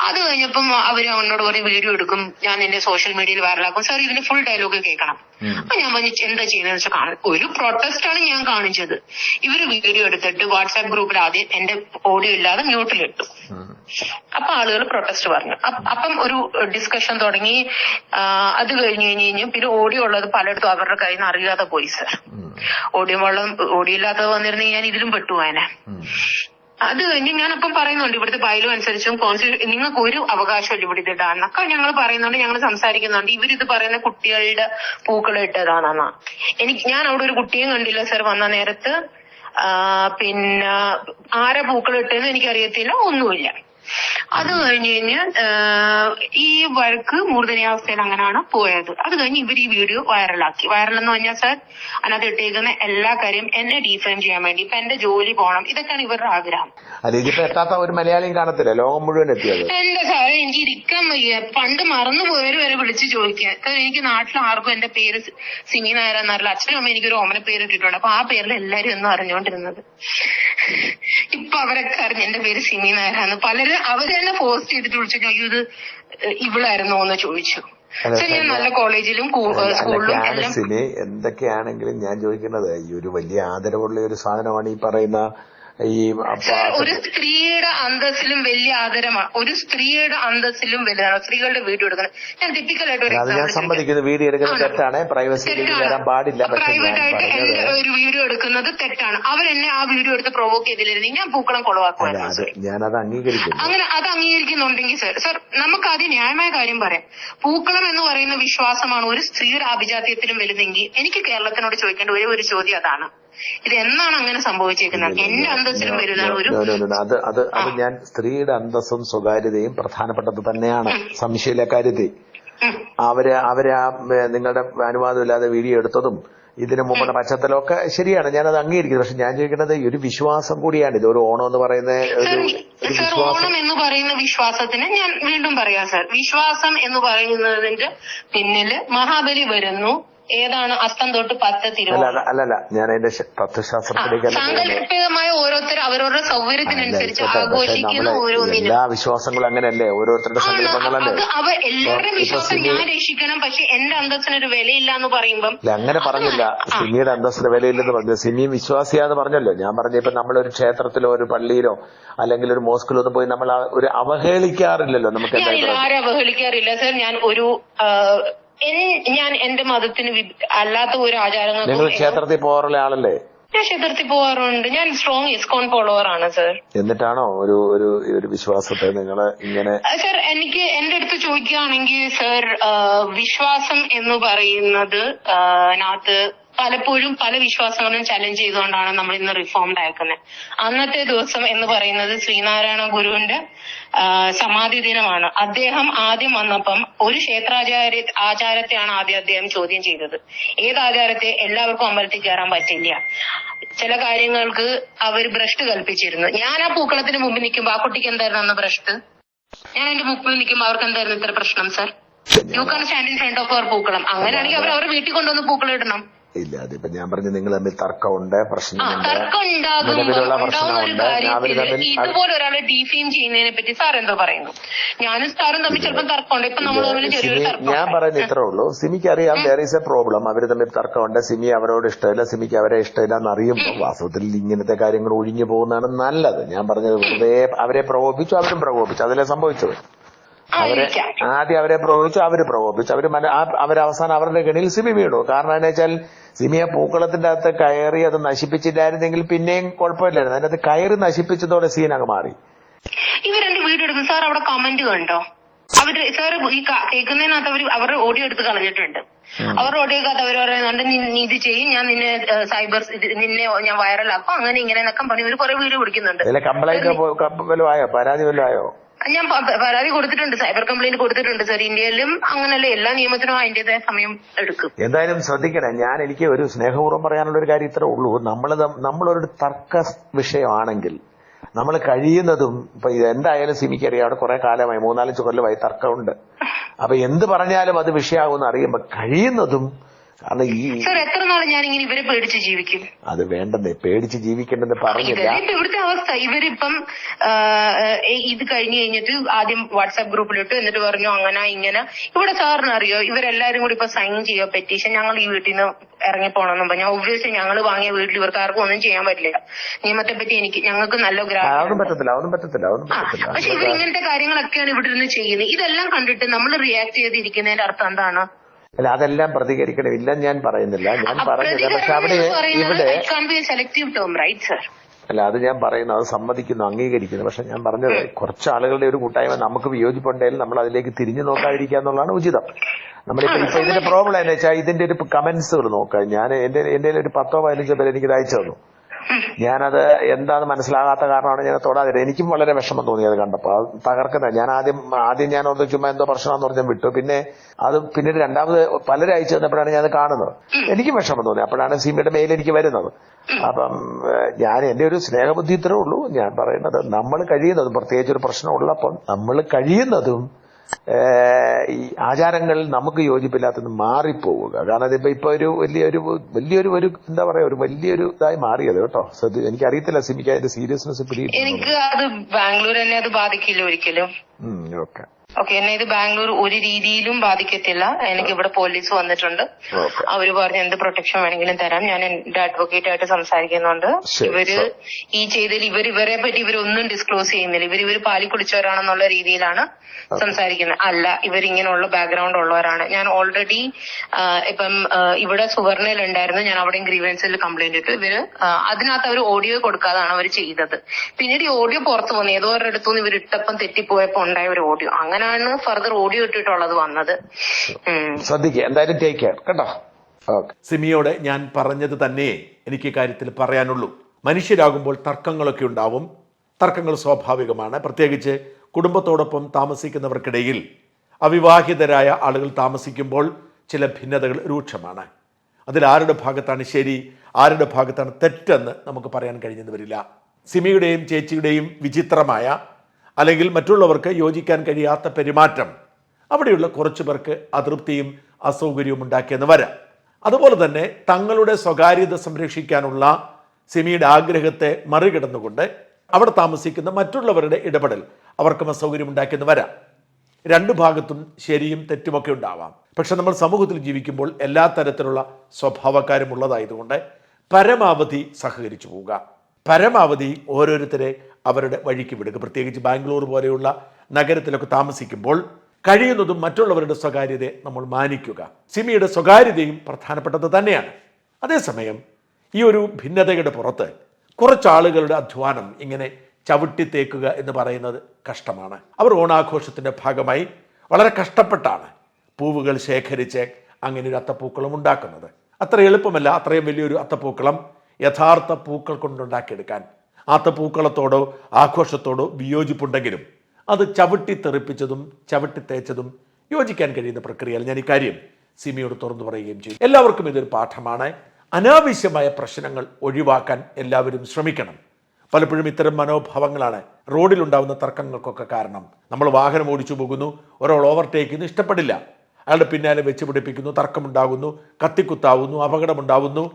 അത് കഴിഞ്ഞപ്പം അവർ അവനോട് പറയും വീഡിയോ എടുക്കും. ഞാൻ എന്റെ സോഷ്യൽ മീഡിയയിൽ വൈറലാക്കും. സർ ഇതിന് ഫുൾ ഡയലോഗ് കേൾക്കണം. അപ്പൊ ഞാൻ പറഞ്ഞു എന്താ ചെയ്യുന്നത് വെച്ചാൽ കാണും. ഒരു പ്രൊട്ടസ്റ്റ് ആണ് ഞാൻ കാണിച്ചത്. ഇവർ വീഡിയോ എടുത്തിട്ട് വാട്സാപ്പ് ഗ്രൂപ്പിൽ ആദ്യം എന്റെ ഓഡിയോ ഇല്ലാതെ മ്യൂട്ടിലിട്ടു അപ്പൊ ആളുകൾ പ്രൊട്ടസ്റ്റ് പറഞ്ഞു. അപ്പ- ഒരു ഡിസ്കഷൻ തുടങ്ങി. അത് കഴിഞ്ഞു കഴിഞ്ഞ് കഴിഞ്ഞ് പിന്നെ ഓഡിയോ ഉള്ളത് പലയിടത്തും അവരുടെ കയ്യിൽ നിന്ന് അറിയാതെ പോയി സർ. ഓടിയും വെള്ളം ഓടിയില്ലാത്തത് വന്നിരുന്നെങ്കിൽ ഞാൻ ഇതിലും പെട്ടുപോയനെ അത് കഴിഞ്ഞ് ഞാനപ്പം പറയുന്നുണ്ട് ഇവിടുത്തെ ബൈലോ അനുസരിച്ചും കോൺസ്റ്റിറ്റ്യൂ നിങ്ങൾക്ക് ഒരു അവകാശമില്ല ഇവിടെ ഇത് ഇടാന്നൊക്കെ ഞങ്ങൾ പറയുന്നുണ്ട് ഞങ്ങൾ സംസാരിക്കുന്നുണ്ട്. ഇവരിത് പറയുന്ന കുട്ടികളുടെ പൂക്കൾ ഇട്ടതാണെന്നാ. എനിക്ക് ഞാൻ അവിടെ ഒരു കുട്ടിയെ കണ്ടില്ല സർ വന്ന നേരത്ത്. പിന്നെ ആരെ പൂക്കൾ ഇട്ടെന്ന് എനിക്കറിയത്തില്ല ഒന്നുമില്ല. അത് കഴിഞ്ഞ് കഴിഞ്ഞാൽ ഈ വഴക്ക് മൂർധനയാവസ്ഥയിൽ അങ്ങനെയാണ് പോയത്. അത് കഴിഞ്ഞ് ഇവർ ഈ വീഡിയോ വൈറലാക്കി. വൈറൽ എന്ന് പറഞ്ഞാൽ സാർ അതിനകത്ത് ഇട്ടേക്കുന്ന എല്ലാ കാര്യം എന്നെ ഡിഫൈൻ ചെയ്യാൻ വേണ്ടി. ഇപ്പൊ എന്റെ ജോലി പോകണം ഇതൊക്കെയാണ് ഇവരുടെ ആഗ്രഹം. എത്താത്ത ഒരു മലയാളിയും കാണത്തില്ല? ലോകം മുഴുവൻ എത്തിയത്. എന്റെ സാറേ എനിക്ക് ഇരിക്കാൻ വയ്യ. പണ്ട് മറന്നു പോയവര് വരെ വിളിച്ച് ചോദിക്കുക കാരണം എനിക്ക് നാട്ടിൽ ആർക്കും എന്റെ പേര് സിമി നായർ എന്നറിയില്ല. അച്ഛനും അമ്മ എനിക്കൊരു ഓമന പേര് ഇട്ടിട്ടുണ്ട്. അപ്പൊ ആ പേരിൽ എല്ലാരും ഒന്നും അറിഞ്ഞുകൊണ്ടിരുന്നത് ഇപ്പൊ അവരൊക്കെ അറിഞ്ഞ് എന്റെ പേര് സിമി നായരാന്ന് പലരും അവർ അവർ തന്നെ പോസ്റ്റ് ചെയ്തിട്ട് വിളിച്ചു അയ്യോ ഇത് ഇവളായിരുന്നോ? എന്ന് ചോദിച്ചു. ഞാൻ നല്ല കോളേജിലും സ്കൂളിലും ക്യാൻസിന് എന്തൊക്കെയാണെങ്കിലും ഞാൻ ചോദിക്കുന്നത് ഈ ഒരു വലിയ ആദരവുള്ള ഒരു സാധനമാണ് ഈ പറയുന്ന ഈ ഒരു സ്ത്രീയുടെ അന്തസ്സിലും വലിയ ആദരമാണ്. ഒരു സ്ത്രീയുടെ അന്തസ്സിലും വലുതാണ്. സ്ത്രീകളുടെ വീഡിയോ എടുക്കുന്നത് ഞാൻ ടിപ്പിക്കലായിട്ട് അത് ഞാൻ സമ്മതിക്കുന്നു. വീഡിയോ എടുക്കുന്നത്. തെറ്റാണ്. പ്രൈവസിയിലേക്ക് വരാൻ പാടില്ല. പ്രൈവറ്റ് ആയിട്ട് എന്റെ ഒരു വീഡിയോ എടുക്കുന്നത് തെറ്റാണ്. അവരെന്നെ ആ വീഡിയോ എടുത്ത് പ്രൊവോക്ക് ചെയ്തില്ലായിരുന്നു ഞാൻ പൂക്കളം കൊളവാക്കുവായിരുന്നു കൊളവാക്കുമായിരുന്നു അത് സർ ഞാനത് അംഗീകരിക്കുന്നു. അങ്ങനെ അത് അംഗീകരിക്കുന്നുണ്ടെങ്കിൽ സർ സർ നമുക്ക് ആദ്യം ന്യായമായ കാര്യം പറയാം. പൂക്കളം എന്ന് പറയുന്ന വിശ്വാസമാണ് ഒരു സ്ത്രീയുടെ ആഭിജാത്യത്തിലും വലുതെങ്കിൽ എനിക്ക് കേരളത്തിനോട് ചോദിക്കേണ്ട ഒരേ ഒരു ചോദ്യം അതാണ്. ഇത് എന്നാണ് അങ്ങനെ സംഭവിച്ചേക്കുന്നത്? എന്റെ അന്തസ്സിലും വലുതാണ് ഒരു. അത് അത് അത് ഞാൻ സ്ത്രീയുടെ അന്തസ്സും സ്വകാര്യതയും പ്രധാനപ്പെട്ടത് തന്നെയാണ്. സംശയമില്ല കാര്യത്തിൽ. അവർ അവർ ആ നിങ്ങളുടെ അനുവാദമില്ലാതെ വീഡിയോ എടുത്തതും ഇതിനു മുമ്പുള്ള പശ്ചാത്തലമൊക്കെ ശരിയാണ്. ഞാനത് അംഗീകരിക്കുന്നു. പക്ഷെ ഞാൻ ചോദിക്കുന്നത് ഒരു വിശ്വാസം കൂടിയാണ്. ഇത് ഒരു ഓണം എന്ന് പറയുന്ന ഒരു വിശ്വാസം. എന്ന് പറയുന്ന വിശ്വാസത്തിന് ഞാൻ വീണ്ടും പറയാം സർ. വിശ്വാസം എന്ന് പറയുന്നതിന്റെ പിന്നിൽ മഹാബലി വരുന്നു. ഏതാണ് അസ്തം തൊട്ട് പത്ത് തിരുവോണം? അല്ലല്ല ഞാൻ അതിന്റെ തത്വശാസ്ത്രത്തിലേക്ക് സാങ്കല്പികമായ ഓരോരുത്തർ അവരവരുടെ സൗകര്യത്തിനനുസരിച്ച് ആഘോഷിക്കുന്ന ഓരോന്നിനും. എല്ലാ വിശ്വാസങ്ങളും അങ്ങനെയല്ലേ? ഓരോരുത്തരുടെ സങ്കല്പങ്ങളല്ലേ? അവ അവർ എല്ലാവരുടെയും ഇപ്പൊ വിശ്വാസം ഞാൻ രക്ഷിക്കണം പക്ഷെ എന്റെ അന്തസ്സിനൊരു വിലയില്ല എന്ന് പറയുമ്പം അങ്ങനെ പറഞ്ഞില്ല. സിനിയുടെ സിമിയുടെ അന്തസ്സിന് വിലയില്ലെന്ന് പറഞ്ഞു. സിമി വിശ്വാസിയാന്ന് പറഞ്ഞല്ലോ. ഞാൻ പറഞ്ഞ ഇപ്പൊ നമ്മളൊരു ക്ഷേത്രത്തിലോ ഒരു പള്ളിയിലോ അല്ലെങ്കിൽ ഒരു മോസ്കിലോ ഒന്നും പോയി നമ്മൾ ഒരു അവഹേളിക്കാറില്ലല്ലോ. നമുക്ക് ആരും അവഹേളിക്കാറില്ല. സർ ഞാൻ ഒരു എൻ- ഞാൻ എന്റെ മതത്തിന് അല്ലാത്ത ഒരു ആചാരങ്ങൾ നിങ്ങൾ ക്ഷേത്രത്തിൽ പോകാറുള്ള ആളല്ലേ? ഞാൻ ക്ഷേത്രത്തിൽ പോകാറുണ്ട്. ഞാൻ സ്ട്രോങ് ഇസ്കോൺ ഫോളോവർ ആണ് സർ എന്നിട്ടാണോ ഒരു ഒരു ഒരു വിശ്വാസത്തെ നിങ്ങൾ ഇങ്ങനെ സർ എനിക്ക് എന്റെ അടുത്ത് ചോദിക്കുകയാണെങ്കിൽ സർ വിശ്വാസം എന്ന് പറയുന്നത് അതിനകത്ത് പലപ്പോഴും പല വിശ്വാസങ്ങളും ചലഞ്ച് ചെയ്തുകൊണ്ടാണ് നമ്മൾ ഇന്ന് റിഫോംഡ് അയക്കുന്നത് അന്നത്തെ ദിവസം എന്ന് പറയുന്നത് ശ്രീനാരായണ ഗുരുവിന്റെ സമാധി ദിനമാണ്. അദ്ദേഹം ആദ്യം വന്നപ്പം ഒരു ക്ഷേത്രാചാര്യ ആചാരത്തെയാണ് ആദ്യം അദ്ദേഹം ചോദ്യം ചെയ്തത്. ഏത് ആചാരത്തെ എല്ലാവർക്കും അമ്പലത്തിൽ കയറാൻ പറ്റില്ല. ചില കാര്യങ്ങൾക്ക് അവർ ഭ്രഷ്ട് കൽപ്പിച്ചിരുന്നു. ഞാൻ ആ പൂക്കളത്തിന് മുമ്പിൽ നിൽക്കുമ്പോ ആ കുട്ടിക്ക് എന്തായിരുന്നു അന്ന് ഭ്രഷ്ട്? ഞാൻ എന്റെ മുമ്പിൽ നിൽക്കുമ്പോ അവർക്ക് എന്തായിരുന്നു ഇത്ര പ്രശ്നം sir you can stand in front of our pookalam. അങ്ങനെയാണെങ്കിൽ അവർ അവരുടെ വീട്ടിൽ കൊണ്ടുവന്ന് പൂക്കളം ഇടണം. ഇല്ല അതിപ്പോ ഞാൻ പറഞ്ഞു നിങ്ങൾ തമ്മിൽ തർക്കമുണ്ട് പ്രശ്നമുണ്ട്. നിലവിലുള്ള പ്രശ്നമുണ്ട്. അവർ തമ്മിൽ ഇതുപോലെ ഒരാളെ ഡീഫെയിം ചെയ്യുന്നതിനെ പറ്റി സാർ എന്തോ പറയുന്നു. ഞാനും സാറും തമ്മിൽ ചിലപ്പോൾ തർക്കമുണ്ട്. ഇപ്പൊ നമ്മൾ തമ്മിൽ ചെറിയൊരു ഞാൻ പറയുന്നത് ഇത്രേ ഉള്ളൂ. സിമിക്ക് അറിയാം വേറെ ഈസ് എ പ്രോബ്ലം അവർ തമ്മിൽ തർക്കമുണ്ട്. സിമി അവരോട് ഇഷ്ടമില്ല സിമിക്ക് അവരെ ഇഷ്ടമില്ല എന്ന് അറിയുമ്പോൾ വാസ്തവത്തിൽ ഇങ്ങനത്തെ കാര്യങ്ങൾ ഒഴിഞ്ഞു പോകുന്നതാണ് നല്ലത്. ഞാൻ പറഞ്ഞത് വെറുതെ അവരെ പ്രകോപിച്ചു അവരും പ്രകോപിച്ചു അതിലെ സംഭവിച്ചത്. അവരെ ആദ്യം അവരെ പ്രകോപിച്ചു അവർ പ്രകോപിച്ചു അവർ അവരവസാനം അവരുടെ ഗണിയിൽ സിമി വീണു. കാരണം എന്താ വെച്ചാൽ സിമിയെ പൂക്കളത്തിന്റെ അകത്ത് കയറി അത് നശിപ്പിച്ചില്ലായിരുന്നെങ്കിൽ പിന്നെയും കുഴപ്പമില്ലായിരുന്നു. അതിനകത്ത് കയറി നശിപ്പിച്ചതോടെ സീൻ അങ്ങ് മാറി. വീഡിയോ എടുക്കും സാർ അവിടെ കമന്റ് കണ്ടോ? അവർ സാർ ഈ കേൾക്കുന്നതിനകത്ത് അവർ അവരുടെ ഓഡിയോ എടുത്ത് കളഞ്ഞിട്ടുണ്ട്. അവരുടെ ഓഡിയോ കഥ അവർ പറയുന്നുണ്ട് "നീ- ഇത് ചെയ്യും. ഞാൻ നിന്നെ സൈബർ നിന്നെ ഞാൻ വൈറലാക്കും. അങ്ങനെ ഇങ്ങനെ എന്നൊക്കെ പണി ഇവർ കുറെ വീഡിയോ പിടിക്കുന്നുണ്ട്. പരാതി വല്ലതും ആയോ? ഞാൻ പരാതി കൊടുത്തിട്ടുണ്ട് സൈബർ കംപ്ലൈന്റ് കൊടുത്തിട്ടുണ്ട് സാർ ഇന്ത്യയിലും അങ്ങനല്ല എല്ലാ നിയമത്തിനും അതിന്റേതായ സമയം എടുക്കും. എന്തായാലും ശ്രദ്ധിക്കണേ ഞാൻ എനിക്ക് ഒരു സ്നേഹപൂർവം പറയാനുള്ള ഒരു കാര്യം ഇത്രേ ഉള്ളൂ. നമ്മൾ നമ്മളൊരു തർക്ക വിഷയമാണെങ്കിൽ നമ്മൾ കഴിയുന്നതും ഇപ്പൊ എന്തായാലും സിമിക്കറിയാം അവിടെ കുറെ കാലമായി മൂന്നാലഞ്ച് കൊല്ലമായി തർക്കമുണ്ട്. അപ്പൊ എന്ത് പറഞ്ഞാലും അത് വിഷയമാകുമെന്ന് അറിയുമ്പോ കഴിയുന്നതും കാരണം ഈ സാർ എത്ര നാൾ ഞാൻ ഇങ്ങനെ ഇവരെ പേടിച്ച് ജീവിക്കും? അത് വേണ്ടെന്നേ. പേടിച്ച് ജീവിക്കണ്ടെന്ന് പറഞ്ഞില്ല. ഇവിടുത്തെ അവസ്ഥ. ഇവരിപ്പം ഇത് കഴിഞ്ഞു കഴിഞ്ഞിട്ട് ആദ്യം വാട്സാപ്പ് ഗ്രൂപ്പിലിട്ടു. എന്നിട്ട് പറഞ്ഞു അങ്ങനെ ഇങ്ങനെ. ഇവിടെ സാറിന് അറിയോ ഇവരെല്ലാരും കൂടി ഇപ്പൊ സൈൻ ചെയ്യോ? പെറ്റീഷൻ ഞങ്ങൾ ഈ വീട്ടിൽ നിന്ന് ഇറങ്ങിപ്പോണെന്നും പറഞ്ഞു. ഒബ്വിയസ്ലി ഞങ്ങൾ വാങ്ങിയ വീട്ടിൽ ഇവർക്ക് ആർക്കും ഒന്നും ചെയ്യാൻ പറ്റില്ല. നിയമത്തെ പറ്റി എനിക്ക് ഞങ്ങൾക്ക് നല്ല ഗ്രാഹം പറ്റത്തില്ല ഒന്നും പറ്റത്തില്ല പക്ഷെ ഇവർ ഇങ്ങനത്തെ കാര്യങ്ങളൊക്കെയാണ് ഇവിടെ ഇരുന്ന് ചെയ്യുന്നത്. ഇതെല്ലാം കണ്ടിട്ട് നമ്മൾ റിയാക്ട് ചെയ്തിരിക്കുന്നതിന്റെ അർത്ഥം എന്താണ്? അല്ല അതെല്ലാം പ്രതികരിക്കണം ഇല്ല ഞാൻ പറയുന്നില്ല. ഞാൻ പറയുന്നില്ല പക്ഷെ അവിടെ ഇവിടെ അല്ല അത് ഞാൻ പറയുന്നു അത് സമ്മതിക്കുന്നു അംഗീകരിക്കുന്നു. പക്ഷെ ഞാൻ പറഞ്ഞത് കുറച്ച് ആളുകളുടെ ഒരു കൂട്ടായ്മ നമുക്ക് വിയോജിപ്പുണ്ടെങ്കിൽ നമ്മൾ അതിലേക്ക് തിരിഞ്ഞു നോക്കാതിരിക്കുക എന്നുള്ളതാണ് ഉചിതം. നമ്മളിപ്പോ ഇപ്പൊ ഇതിന്റെ പ്രോബ്ലം എന്ന് വെച്ചാൽ ഇതിന്റെ ഒരു കമന്റ്സുകൾ നോക്കുക ഞാൻ എന്റെ എന്റെ ഒരു പത്തോ പതിനഞ്ചോ പേര് എനിക്ക് അയച്ചു തന്നു. ഞാനത് എന്താന്ന് മനസ്സിലാകാത്ത കാരണമാണ് ഞാൻ തൊടാതിരുന്നത്. എനിക്കും വളരെ വിഷമം തോന്നി അത് കണ്ടപ്പോ. അത് തകർക്കുന്ന ഞാൻ ആദ്യം ആദ്യം ഞാൻ ഓർത്ത് ചുമ്മാ എന്തോ പ്രശ്നമാണെന്ന് പറഞ്ഞാൽ വിട്ടു. പിന്നെ അത് പിന്നീട് രണ്ടാമത് പലരും അയച്ചു തന്നപ്പോഴാണ് ഞാൻ കാണുന്നത്. എനിക്കും വിഷമം തോന്നി. അപ്പോഴാണ് സിമിയുടെ മെയിൽ എനിക്ക് വരുന്നത്. അപ്പം ഞാൻ എന്റെ ഒരു സ്നേഹബുദ്ധി ഇത്രേ ഉള്ളൂ. ഞാൻ പറയുന്നത് നമ്മൾ കഴിയുന്നതും പ്രത്യേകിച്ച് ഒരു പ്രശ്നം ഉള്ളപ്പം നമ്മൾ കഴിയുന്നതും ഈ ആചാരങ്ങൾ നമുക്ക് യോജിപ്പില്ലാത്തത് മാറിപ്പോവുക. കാരണം അതിപ്പോ ഇപ്പൊ ഒരു വലിയൊരു വലിയൊരു ഒരു എന്താ പറയാ ഒരു വലിയൊരു ഇതായി മാറിയത് കേട്ടോ. ശ്രദ്ധ എനിക്കറിയത്തില്ല സിമിക്ക് അതിന്റെ സീരിയസ്നെസ് പിടിയിട്ടുണ്ടോ എനിക്ക് അത് ബാംഗ്ലൂർ തന്നെ അത് ബാധിക്കില്ല ഒരിക്കലും. ഓക്കെ. ഓക്കെ എന്നെ ഇത് ബാംഗ്ലൂർ ഒരു രീതിയിലും ബാധിക്കത്തില്ല. എനിക്ക് ഇവിടെ പോലീസ് വന്നിട്ടുണ്ട്. അവർ പറഞ്ഞു എന്ത് പ്രൊട്ടക്ഷൻ വേണമെങ്കിലും തരാം. ഞാൻ എന്റെ അഡ്വക്കേറ്റ് ആയിട്ട് സംസാരിക്കുന്നുണ്ട്. ഇവർ ഈ ചെയ്തതിൽ ഇവർ ഇവരെ പറ്റി ഇവരൊന്നും ഡിസ്ക്ലോസ് ചെയ്യുന്നില്ല. ഇവർ ഇവർ പാലി കുടിച്ചവരാണെന്നുള്ള രീതിയിലാണ് സംസാരിക്കുന്നത്. അല്ല ഇവരിങ്ങനെയുള്ള ബാക്ക്ഗ്രൗണ്ട് ഉള്ളവരാണ്. ഞാൻ ഓൾറെഡി ഇപ്പം ഇവിടെ സുവർണയിൽ ഉണ്ടായിരുന്നു ഞാൻ അവിടെയും ഗ്രീവൻസിൽ കംപ്ലൈന്റ് ഇട്ടു. ഇവർ അതിനകത്ത് അവർ ഓഡിയോ കൊടുക്കാതാണ് അവർ ചെയ്തത്. പിന്നീട് ഈ ഓഡിയോ പുറത്തു വന്നു. ഏതോ ഒരിടത്തു അടുത്തുനിന്ന് ഇവർ ഇട്ടപ്പം തെറ്റിപ്പോയപ്പോ ഉണ്ടായ ഒരു ഓഡിയോ അങ്ങനെയാണ് ഫർദർ ഓഡിയോ ഇട്ടിട്ടുള്ളത് വന്നത്. ശ്രദ്ധിക്കുക എന്തായാലും ടേക്ക് കെയർ കേട്ടോ? സിമിയോടെ സിമിയോട് ഞാൻ പറഞ്ഞത് തന്നെ എനിക്ക് കാര്യത്തിൽ പറയാനുള്ളൂ. മനുഷ്യരാകുമ്പോൾ തർക്കങ്ങളൊക്കെ ഉണ്ടാവും. തർക്കങ്ങൾ സ്വാഭാവികമാണ്. പ്രത്യേകിച്ച് കുടുംബത്തോടൊപ്പം താമസിക്കുന്നവർക്കിടയിൽ അവിവാഹിതരായ ആളുകൾ താമസിക്കുമ്പോൾ ചില ഭിന്നതകൾ രൂക്ഷമാണ്. അതിൽ ആരുടെ ഭാഗത്താണ് ശരി ആരുടെ ഭാഗത്താണ് തെറ്റെന്ന് നമുക്ക് പറയാൻ കഴിഞ്ഞെന്ന് വരില്ല. സിമിയുടെയും ചേച്ചിയുടെയും വിചിത്രമായ അല്ലെങ്കിൽ മറ്റുള്ളവർക്ക് യോജിക്കാൻ കഴിയാത്ത പെരുമാറ്റം. അവിടെയുള്ള കുറച്ചു പേർക്ക് അതൃപ്തിയും അസൗകര്യവും ഉണ്ടാക്കിയെന്ന് വരാം. അതുപോലെ തന്നെ തങ്ങളുടെ സ്വകാര്യത സംരക്ഷിക്കാനുള്ള സിമിയുടെ ആഗ്രഹത്തെ മറികടന്നുകൊണ്ട് അവിടെ താമസിക്കുന്ന മറ്റുള്ളവരുടെ ഇടപെടൽ അവർക്കും അസൗകര്യം ഉണ്ടാക്കിയെന്ന് വരാം. രണ്ടു ഭാഗത്തും ശരിയും തെറ്റുമൊക്കെ ഉണ്ടാവാം. പക്ഷെ നമ്മൾ സമൂഹത്തിൽ ജീവിക്കുമ്പോൾ എല്ലാ തരത്തിലുള്ള സ്വഭാവക്കാരും ഉള്ളതായതുകൊണ്ട് പരമാവധി സഹകരിച്ചു പോവുക. പരമാവധി ഓരോരുത്തരെ അവരുടെ വഴിക്ക് വിടുക. പ്രത്യേകിച്ച് ബാംഗ്ലൂർ പോലെയുള്ള നഗരത്തിലൊക്കെ താമസിക്കുമ്പോൾ കഴിയുന്നതും മറ്റുള്ളവരുടെ സ്വകാര്യതയെ നമ്മൾ മാനിക്കുക. സിമിയുടെ സ്വകാര്യതയും പ്രധാനപ്പെട്ടത് തന്നെയാണ്. അതേസമയം ഈ ഒരു ഭിന്നതയുടെ പുറത്ത് കുറച്ചാളുകളുടെ അധ്വാനം ഇങ്ങനെ ചവിട്ടിത്തേക്കുക എന്ന് പറയുന്നത് കഷ്ടമാണ്. അവർ ഓണാഘോഷത്തിന്റെ ഭാഗമായി വളരെ കഷ്ടപ്പെട്ടാണ് പൂവുകൾ ശേഖരിച്ച് അങ്ങനെ ഒരു അത്തപ്പൂക്കളം ഉണ്ടാക്കുന്നത്. അത്ര എളുപ്പമല്ല അത്രയും വലിയൊരു അത്തപ്പൂക്കളം യഥാർത്ഥ പൂക്കൾ കൊണ്ടുണ്ടാക്കിയെടുക്കാൻ. അത്തപ്പൂക്കളത്തോടോ ആഘോഷത്തോടോ വിയോജിപ്പുണ്ടെങ്കിലും അത് ചവിട്ടി തെറിപ്പിച്ചതും ചവിട്ടി തേച്ചതും യോജിക്കാൻ കഴിയുന്ന പ്രക്രിയയിൽ ഞാൻ ഇക്കാര്യം സിമിയോട് തുറന്നു പറയുകയും ചെയ്യും എല്ലാവർക്കും ഇതൊരു പാഠമാണ്. അനാവശ്യമായ പ്രശ്നങ്ങൾ ഒഴിവാക്കാൻ എല്ലാവരും ശ്രമിക്കണം. പലപ്പോഴും ഇത്തരം മനോഭാവങ്ങളാണ് റോഡിലുണ്ടാവുന്ന തർക്കങ്ങൾക്കൊക്കെ കാരണം. നമ്മൾ വാഹനം ഓടിച്ചു പോകുന്നു ഒരാൾ ഓവർടേക്ക് ചെയ്യുന്നു ഇഷ്ടപ്പെടില്ല. അയാളുടെ പിന്നാലെ വെച്ച് പിടിപ്പിക്കുന്നു തർക്കമുണ്ടാകുന്നു കത്തിക്കുത്താവുന്നു അപകടമുണ്ടാവുന്നു.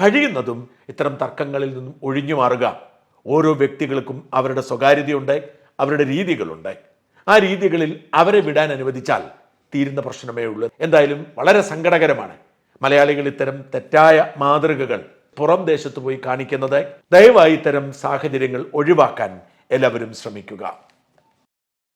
കഴിയുന്നതും ഇത്തരം തർക്കങ്ങളിൽ നിന്നും ഒഴിഞ്ഞു മാറുക. ഓരോ വ്യക്തികൾക്കും അവരുടെ സ്വകാര്യതയുണ്ട് അവരുടെ രീതികളുണ്ട് ആ രീതികളിൽ അവരെ വിടാൻ അനുവദിച്ചാൽ തീരുന്ന പ്രശ്നമേ ഉള്ളൂ. എന്തായാലും വളരെ സങ്കടകരമാണ് മലയാളികൾ ഇത്തരം തെറ്റായ മാതൃകകൾ പുറം ദേശത്ത് പോയി കാണിക്കുന്നത്. ദയവായി ഇത്തരം സാഹചര്യങ്ങൾ ഒഴിവാക്കാൻ എല്ലാവരും ശ്രമിക്കുക.